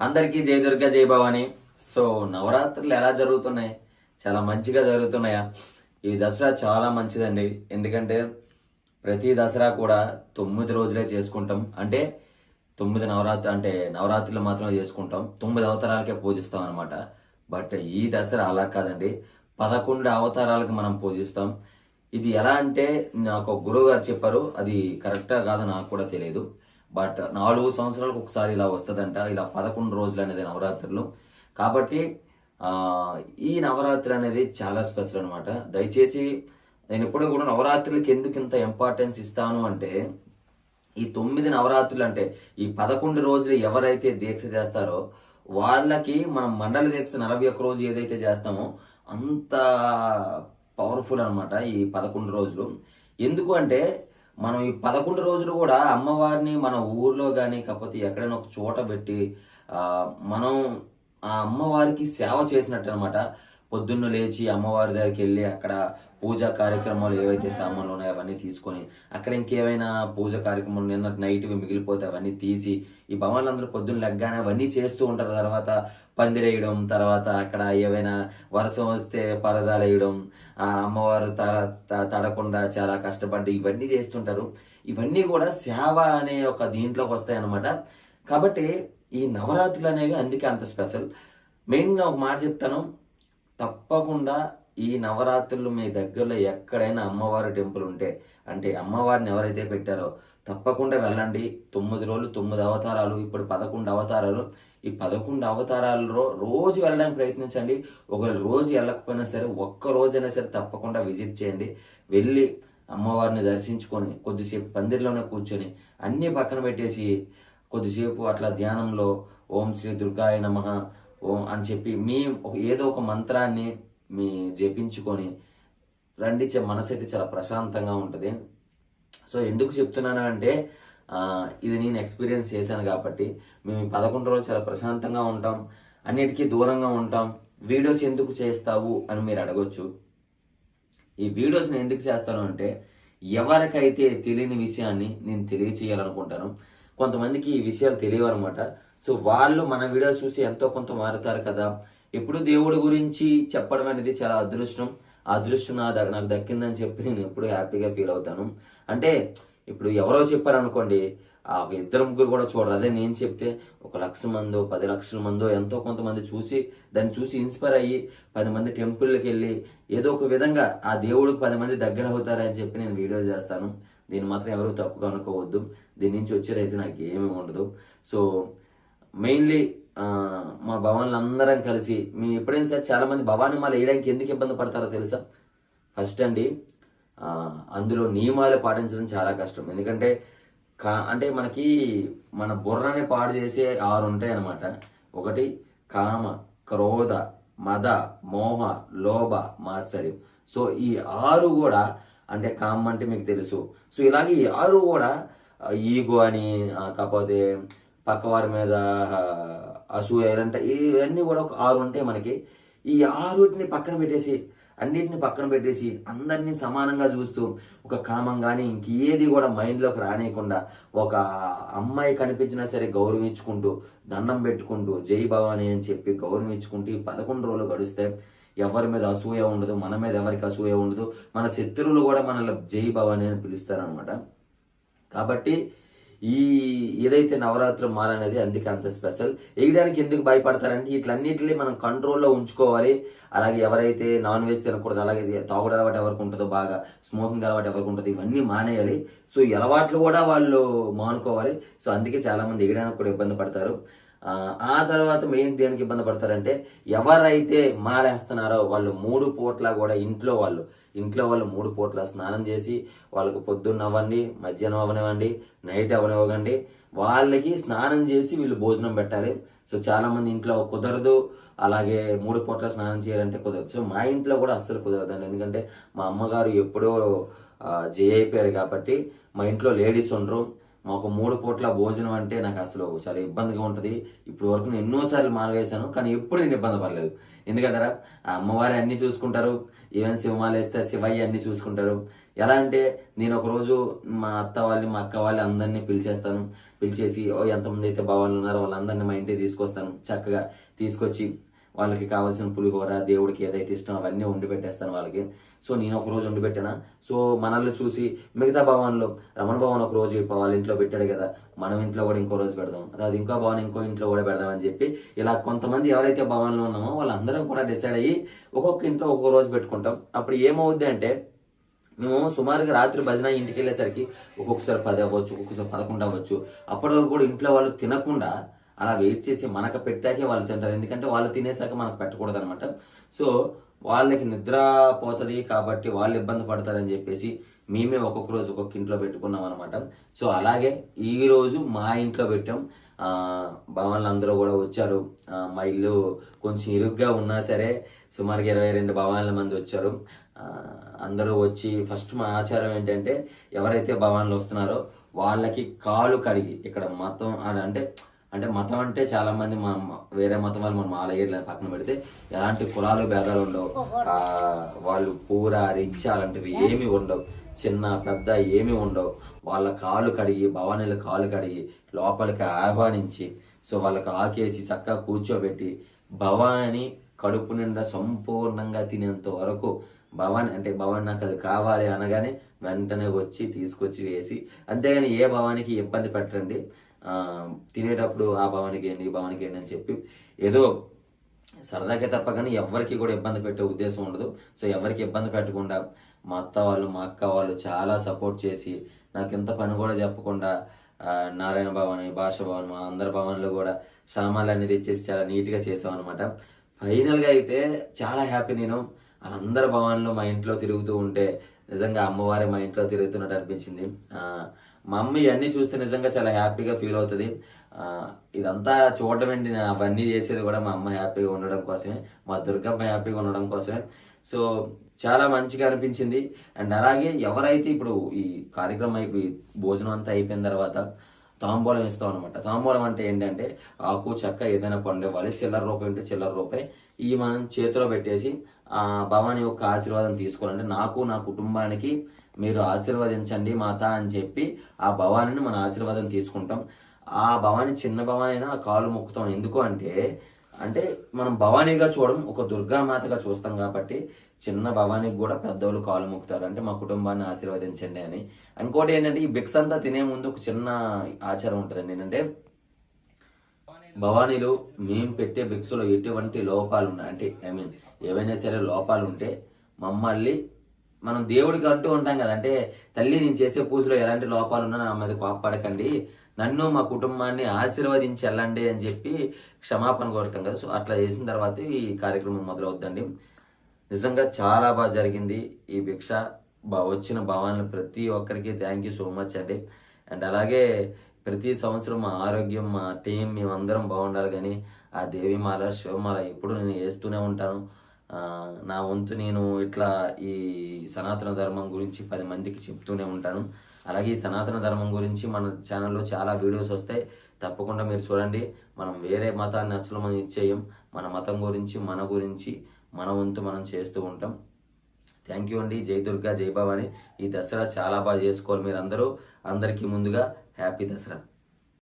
అందరికీ జయ దుర్గా జై భవాని. సో నవరాత్రులు ఎలా జరుగుతున్నాయి? చాలా మంచిగా జరుగుతున్నాయా? ఈ దసరా చాలా మంచిదండి. ఎందుకంటే ప్రతి దసరా కూడా తొమ్మిది రోజులే చేసుకుంటాం. అంటే తొమ్మిది నవరాత్రి అంటే నవరాత్రులు మాత్రమే చేసుకుంటాం. తొమ్మిది అవతారాలకే పూజిస్తాం అనమాట బట్ ఈ దసరా అలా కాదండి. పదకొండు అవతారాలకు మనం పూజిస్తాం. ఇది ఎలా అంటే నాకు ఒక గురువు గారు చెప్పారు. అది కరెక్టా కాదు నాకు కూడా తెలియదు. బట్ నాలుగు సంవత్సరాలకు ఒకసారి ఇలా వస్తుందంట. ఇలా పదకొండు రోజులు అనేది నవరాత్రులు. కాబట్టి ఈ నవరాత్రి అనేది చాలా స్పెషల్ అనమాట దయచేసి నేను ఎప్పుడు కూడా నవరాత్రులకి ఎందుకు ఇంత ఇంపార్టెన్స్ ఇస్తాను అంటే ఈ తొమ్మిది నవరాత్రులు అంటే ఈ పదకొండు రోజులు ఎవరైతే దీక్ష చేస్తారో వాళ్ళకి మనం మండల దీక్ష నలభై ఒక్క రోజు ఏదైతే చేస్తామో అంత పవర్ఫుల్ అనమాట ఈ పదకొండు రోజులు. ఎందుకు అంటే మనం ఈ పదకొండు రోజులు కూడా అమ్మవారిని మన ఊర్లో కానీ కాకపోతే ఎక్కడైనా ఒక చోట పెట్టి మనం ఆ అమ్మవారికి సేవ చేసినట్టు అనమాట పొద్దున్న లేచి అమ్మవారి దగ్గరికి వెళ్ళి అక్కడ పూజా కార్యక్రమాలు ఏవైతే సామాన్లు ఉన్నాయో అవన్నీ తీసుకొని అక్కడ ఇంకేమైనా పూజ కార్యక్రమాలు నిన్న నైట్ మిగిలిపోతే అవన్నీ తీసి ఈ భవన్లందరూ పొద్దున్న లెగ్గానే అవన్నీ చేస్తూ ఉంటారు. తర్వాత పందిరేయడం తర్వాత అక్కడ ఏవైనా వర్షం వస్తే పరదాలేయడం ఆ అమ్మవారు తడ త- తడకుండా చాలా కష్టపడి ఇవన్నీ చేస్తుంటారు. ఇవన్నీ కూడా సేవ అనే ఒక దీంట్లోకి వస్తాయి అన్నమాట కాబట్టి ఈ నవరాత్రులు అనేవి అందుకే అంత స్పెషల్. మెయిన్గా ఒక మాట చెప్తాను. తప్పకుండా ఈ నవరాత్రులు మీ దగ్గరలో ఎక్కడైనా అమ్మవారి టెంపుల్ ఉంటే అంటే అమ్మవారిని ఎవరైతే పెట్టారో తప్పకుండా వెళ్ళండి. తొమ్మిది రోజులు తొమ్మిది అవతారాలు ఇప్పుడు పదకొండు అవతారాలు. ఈ పదకొండు అవతారాలలో రోజు వెళ్ళడానికి ప్రయత్నించండి. ఒకవేళ రోజు వెళ్ళకపోయినా సరే ఒక్క రోజైనా సరే తప్పకుండా విజిట్ చేయండి. వెళ్ళి అమ్మవారిని దర్శించుకొని కొద్దిసేపు పందిరిలోనే కూర్చొని అన్నీ పక్కన పెట్టేసి కొద్దిసేపు అట్లా ధ్యానంలో ఓం శ్రీ దుర్గాయ నమః ఓం అని చెప్పి మీ ఏదో ఒక మంత్రాన్ని మీ జపించుకొని రండి. మనసు అయితే చాలా ప్రశాంతంగా ఉంటుంది. సో ఎందుకు చెప్తున్నాను అంటే ఇది నేను ఎక్స్పీరియన్స్ చేశాను కాబట్టి మేము ఈ పదకొండు రోజులు చాలా ప్రశాంతంగా ఉంటాం అన్నిటికీ దూరంగా ఉంటాం. వీడియోస్ ఎందుకు చేస్తావు అని మీరు అడగొచ్చు. ఈ వీడియోస్ నేను ఎందుకు చేస్తాను అంటే ఎవరికైతే తెలియని విషయాన్ని నేను తెలియచేయాలనుకుంటాను కొంతమందికి ఈ విషయాలు తెలియవు అనమాట సో వాళ్ళు మన వీడియోస్ చూసి ఎంతో కొంత మారుతారు కదా. ఎప్పుడు దేవుడి గురించి చెప్పడం అనేది చాలా అదృష్టం. అదృష్టం నా ద- నాకు దక్కిందని చెప్పి నేను ఎప్పుడు హ్యాపీగా ఫీల్ అవుతాను. అంటే ఇప్పుడు ఎవరో చెప్పారనుకోండి ఆ ఇద్దరు ముగ్గురు కూడా చూడరు. అదే నేను చెప్తే ఒక లక్ష మందో పది లక్షల మందో ఎంతో కొంతమంది చూసి దాన్ని చూసి ఇన్స్పైర్ అయ్యి పది మంది టెంపుల్కి వెళ్ళి ఏదో ఒక విధంగా ఆ దేవుడికి పది మంది దగ్గర అవుతారని చెప్పి నేను వీడియో చేస్తాను. దీన్ని మాత్రం ఎవరు తప్పుగా అనుకోవద్దు. దీని నుంచి వచ్చేదైతే నాకు ఏమీ ఉండదు. సో మెయిన్లీ మా భవన్లు అందరం కలిసి మేము ఎప్పుడైనా సరే చాలామంది భవానీ మాల వేయడానికి ఎందుకు ఇబ్బంది పడతారో తెలుసా? ఫస్ట్ అండి అందులో నియమాలు పాటించడం చాలా కష్టం. ఎందుకంటే కా అంటే మనకి మన బుర్రని పాడు చేసే ఆరు ఉంటాయి అన్నమాట. ఒకటి కామ క్రోధ మద మోహ లోభ మాత్సర్యం. సో ఈ ఆరు కూడా అంటే కామం అంటే మీకు తెలుసు. సో ఇలాగే ఈ ఆరు కూడా ఈగో అని కాకపోతే పక్కవారి మీద ఆ, అసూయ ఇలాంటి ఇవన్నీ కూడా ఒక ఆరు ఉంటాయి మనకి. ఈ ఆరుటిని పక్కన పెట్టేసి అన్నిటిని పక్కన పెట్టేసి అందరినీ సమానంగా చూస్తూ ఒక కామం కానీ ఇంకేది కూడా మైండ్లోకి రానియకుండా ఒక అమ్మాయి కనిపించినా సరే గౌరవించుకుంటూ దండం పెట్టుకుంటూ జై భవాని అని చెప్పి గౌరవించుకుంటూ ఈ పదకొండు రోజులు గడిస్తే ఎవరి మీద అసూయ ఉండదు మన మీద ఎవరికి అసూయ ఉండదు మన శత్రువులు కూడా మనల్ని జై భవాని అని పిలుస్తారనమాట కాబట్టి ఈ ఏదైతే నవరాత్రి మాల అనేది అందుకే అంత స్పెషల్. ఎగడానికి ఎందుకు భయపడతారంటే ఇట్లన్నిటిని మనం కంట్రోల్లో ఉంచుకోవాలి. అలాగే ఎవరైతే నాన్ వెజ్ తినకూడదు అలాగే తాగుడు అలవాటు ఎవరికి ఉంటుందో బాగా స్మోకింగ్ అలవాటు ఎవరికి ఉంటుందో ఇవన్నీ మానేయాలి. సో ఈ అలవాట్లు కూడా వాళ్ళు మానుకోవాలి. సో అందుకే చాలా మంది కూడా ఇబ్బంది పడతారు. ఆ, ఆ తర్వాత మెయిన్ దేనికి ఇబ్బంది పడతారంటే ఎవరైతే మారేస్తున్నారో వాళ్ళు మూడు పూట్ల కూడా ఇంట్లో వాళ్ళు ఇంట్లో వాళ్ళు మూడు పూట్ల స్నానం చేసి వాళ్ళకు పొద్దున్న అవ్వండి మధ్యాహ్నం అవనివ్వండి నైట్ అవనివ్వకండి వాళ్ళకి స్నానం చేసి వీళ్ళు భోజనం పెట్టాలి. సో చాలామంది ఇంట్లో కుదరదు. అలాగే మూడు పూట్ల స్నానం చేయాలంటే కుదరదు. సో మా ఇంట్లో కూడా అస్సలు కుదరదండి. ఎందుకంటే మా అమ్మగారు ఎప్పుడో జే అయిపోయారు కాబట్టి మా ఇంట్లో లేడీస్ ఉండరు. మాకు మూడు పూట్ల భోజనం అంటే నాకు అసలు చాలా ఇబ్బందిగా ఉంటుంది. ఇప్పుడు వరకు నేను ఎన్నోసార్లు మానవేశాను కానీ ఎప్పుడు నేను ఇబ్బంది పడలేదు. ఎందుకంటారా? అమ్మవారి అన్ని చూసుకుంటారు. ఈవెన్ శివమాల వేస్తే శివయ్య అన్ని చూసుకుంటారు. ఎలా అంటే నేను ఒక రోజు మా అత్త వాళ్ళని మా అక్క వాళ్ళని అందరినీ పిలిచేస్తాను. పిలిచేసి ఓ ఎంతమంది అయితే భావాలు ఉన్నారో వాళ్ళందరినీ మా ఇంటికి తీసుకొస్తాను. చక్కగా తీసుకొచ్చి వాళ్ళకి కావాల్సిన పులిహోర దేవుడికి ఏదైతే ఇష్టం అవన్నీ వండి పెట్టేస్తాను వాళ్ళకి. సో నేను ఒక రోజు వండి పెట్టాను? సో మనల్ని చూసి మిగతా భవన్లో రమణ భవన్ ఒక రోజు వాళ్ళ ఇంట్లో పెట్టాడు కదా మనం ఇంట్లో కూడా ఇంకో రోజు పెడదాం. అది ఇంకో భవన్ ఇంకో ఇంట్లో కూడా పెడదాం అని చెప్పి ఇలా కొంతమంది ఎవరైతే భవన్లో ఉన్నామో వాళ్ళందరం కూడా డిసైడ్ అయ్యి ఒక్కొక్క ఇంట్లో ఒక్కొక్క రోజు పెట్టుకుంటాం. అప్పుడు ఏమవుద్ది అంటే మేము సుమారుగా రాత్రి భజన ఇంటికి వెళ్ళేసరికి ఒక్కొక్కసారి పది అవ్వచ్చు ఒక్కొక్కసారి పదకొండు అవ్వచ్చు. అప్పటి వరకు కూడా ఇంట్లో వాళ్ళు తినకుండా అలా వెయిట్ చేసి మనకు పెట్టాకే వాళ్ళు తింటారు. ఎందుకంటే వాళ్ళు తినేసాక మనకు పెట్టకూడదు అనమాట సో వాళ్ళకి నిద్ర పోతుంది కాబట్టి వాళ్ళు ఇబ్బంది పడతారని చెప్పేసి మేమే ఒక్కొక్క రోజు ఒక్కొక్క ఇంట్లో పెట్టుకున్నాం అనమాట సో అలాగే ఈరోజు మా ఇంట్లో పెట్టాం. భవన్లు అందరూ కూడా వచ్చారు. మా ఇల్లు కొంచెం ఇరుగ్గా ఉన్నా సరే సుమారుగా ఇరవై రెండు భవనాల మంది వచ్చారు. అందరూ వచ్చి ఫస్ట్ మా ఆచారం ఏంటంటే ఎవరైతే భవన్లు వస్తున్నారో వాళ్ళకి కాలు కడిగి ఇక్కడ మొత్తం అంటే అంటే మతం అంటే చాలా మంది మా వేరే మతం వాళ్ళు మనం మాల పక్కన పెడితే ఎలాంటి కులాలు భేదాలు ఉండవు. ఆ, వాళ్ళు పూర రిచ్ అలాంటివి ఏమి ఉండవు. చిన్న పెద్ద ఏమి ఉండవు. వాళ్ళ కాలు కడిగి భవానీల కాలు కడిగి లోపలికి ఆహ్వానించి సో వాళ్ళకి ఆకేసి చక్కగా కూర్చోబెట్టి భవాని కడుపు నిండా సంపూర్ణంగా తినేంత వరకు భవాని అంటే భవాని నాకు అది కావాలి అనగానే వెంటనే వచ్చి తీసుకొచ్చి వేసి అంతేగాని ఏ భవానికి ఇబ్బంది పెట్టండి తినేటప్పుడు ఆ భవానికి ఏంటి ఈ భవానికి ఏంటి అని చెప్పి ఏదో సరదాకే తప్ప కానీ ఎవరికి కూడా ఇబ్బంది పెట్టే ఉద్దేశం ఉండదు. సో ఎవరికి ఇబ్బంది పెట్టకుండా మా అత్త వాళ్ళు మా అక్క వాళ్ళు చాలా సపోర్ట్ చేసి నాకు ఇంత పని కూడా చెప్పకుండా నారాయణ భవన్ భాష భవన్ మా అందరి భవన్లో కూడా సామాన్లు అనేది ఇచ్చేసి చాలా నీట్గా చేసామన్నమాట. ఫైనల్గా అయితే చాలా హ్యాపీ నేను. వాళ్ళందరి భవన్లో మా ఇంట్లో తిరుగుతూ ఉంటే నిజంగా అమ్మవారి మా ఇంట్లో తిరుగుతున్నట్టు అనిపించింది. మా అమ్మ ఇవన్నీ చూస్తే నిజంగా చాలా హ్యాపీగా ఫీల్ అవుతుంది. ఇదంతా చూడడం ఏంటి? అవన్నీ చేసేది కూడా మా అమ్మ హ్యాపీగా ఉండడం కోసమే మా దుర్గమ్మ హ్యాపీగా ఉండడం కోసమే. సో చాలా మంచిగా అనిపించింది. అండ్ అలాగే ఎవరైతే ఇప్పుడు ఈ కార్యక్రమం అయిపోయి భోజనం అంతా అయిపోయిన తర్వాత తాంబూలం ఇస్తాం అనమాట తాంబూలం అంటే ఏంటంటే ఆకు చెక్క ఏదైనా పండు ఇవ్వాలి. చిల్లర రూపాయి ఉంటే చిల్లర రూపాయి. ఈ మనం చేతిలో పెట్టేసి ఆ భవాని యొక్క ఆశీర్వాదం తీసుకోవాలంటే నాకు నా కుటుంబానికి మీరు ఆశీర్వదించండి మాత అని చెప్పి ఆ భవానిని మన ఆశీర్వాదం తీసుకుంటాం. ఆ భవాని చిన్న భవాని అయినా కాలు మొక్కుతాం. ఎందుకు అంటే అంటే మనం భవానీగా చూడడం ఒక దుర్గామాతగా చూస్తాం కాబట్టి చిన్న భవానికి కూడా పెద్దవాళ్ళు కాలు మొక్కుతారు అంటే మా కుటుంబాన్ని ఆశీర్వదించండి అని. ఇంకోటి ఏంటంటే ఈ బిక్స్ అంతా తినే ముందు ఒక చిన్న ఆచారం ఉంటుందండి. ఏంటంటే భవానీలు మేము పెట్టే బిక్స్లో ఎటువంటి లోపాలు ఉన్నాయి అంటే ఐ మీన్ ఏవైనా సరే లోపాలు ఉంటే మమ్మల్ని మనం దేవుడికి అంటూ ఉంటాం కదా. అంటే తల్లి నేను చేసే పూజలో ఎలాంటి లోపాలు ఉన్నా నా మీద కోపడకండి నన్ను మా కుటుంబాన్ని ఆశీర్వదించి వెళ్ళండి అని చెప్పి క్షమాపణ కోరుతాం కదా. సో అట్లా చేసిన తర్వాత ఈ కార్యక్రమం మొదలవుద్దండి. నిజంగా చాలా బాగా జరిగింది ఈ భిక్ష. బా వచ్చిన భావాలను ప్రతి ఒక్కరికి థ్యాంక్ యూ సో మచ్ అండి. అండ్ అలాగే ప్రతి సంవత్సరం మా ఆరోగ్యం మా టీం మేమందరం బాగుండాలి కానీ ఆ దేవిమాల శివమాల ఎప్పుడు నేను వేస్తూనే ఉంటాను. నా వంతు నేను ఇట్లా ఈ సనాతన ధర్మం గురించి పది మందికి చెప్తూనే ఉంటాను. అలాగే ఈ సనాతన ధర్మం గురించి మన ఛానల్లో చాలా వీడియోస్ వస్తాయి. తప్పకుండా మీరు చూడండి. మనం వేరే మతాన్ని అసలు మనం ఇచ్చేయం మన మతం గురించి మన గురించి మన వంతు మనం చేస్తూ ఉంటాం. థ్యాంక్ యూ అండి. జై దుర్గా జై భవాని. ఈ దసరా చాలా బాగా చేసుకోవాలి మీరు అందరూ అందరికీ ముందుగా హ్యాపీ దసరా.